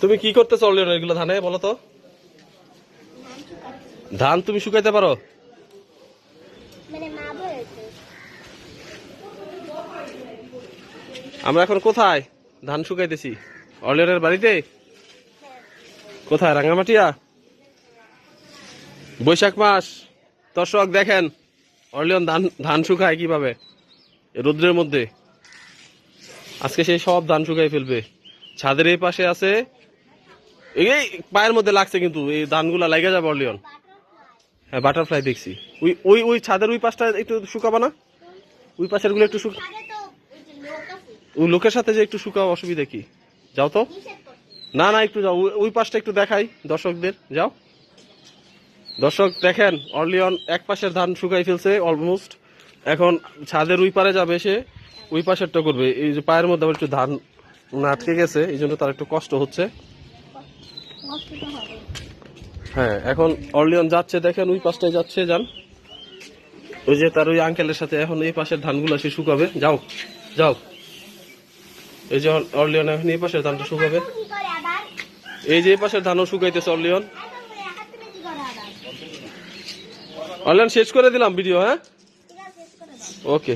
তুমি কি করতে চললে এগুলো ধানে বলো তো? ধান তুমি শুকাইতে পারো? মানে আমরা এখন কোথায়? ধান শুকাইতেছি। অলিয়নের বাড়িতে? কোথায় রাঙ্গামাটিয়া? বৈশাখ মাস। দর্শক দেখেন অলিয়ন ধান ধান শুকায় কীভাবে? রোদ্রের মধ্যে। আজকে সেই সব ধান শুকাই ফেলবে। ছাদের এই পাশে আছে এই পায়ের মধ্যে লাগছে কিন্তু, এই ধানগুলা লাগা যাবে অলিয়ন হ্যাঁ বাটারফ্লাই দেখছি। ওই ওই ওই ছাদের ওই পাশটা একটু শুকাবা না? ওই পাশেরগুলো একটু ওই লোকের সাথে যে একটু শুকাও, অসুবিধা কি? যাও তো। না না, একটু যাও। ওই- পাশটা একটু দেখাই দর্শকদের। যাও। দর্শক, দেখেন অর্লিয়ন এক পাশের ধান শুকাই ফেলছে অলমোস্ট এখন ছাদের ওই পারে যাবে সে, ওই পাশেরটা করবে। এই যে পায়ের মধ্যে আবার একটু ধান আটকে গেছে, এই জন্য তার একটু কষ্ট হচ্ছে। হ্যাঁ এখন অর্লিয়ন যাচ্ছে দেখেন ওই পাশটায় যাচ্ছে যান। ওই যে তার ওই আঙ্কেলের সাথে এখন এই পাশের ধানগুলো সে শুকাবে। যাও যাও। এই যে অর্লিয়ন এখন এই পাশের ধানটা শুকাবে। এই যে এই পাশের ধানও শুকাইতেছে অর্লিয়ন। অনলাইন শেষ করে দিলাম ভিডিও হ্যাঁ? ওকে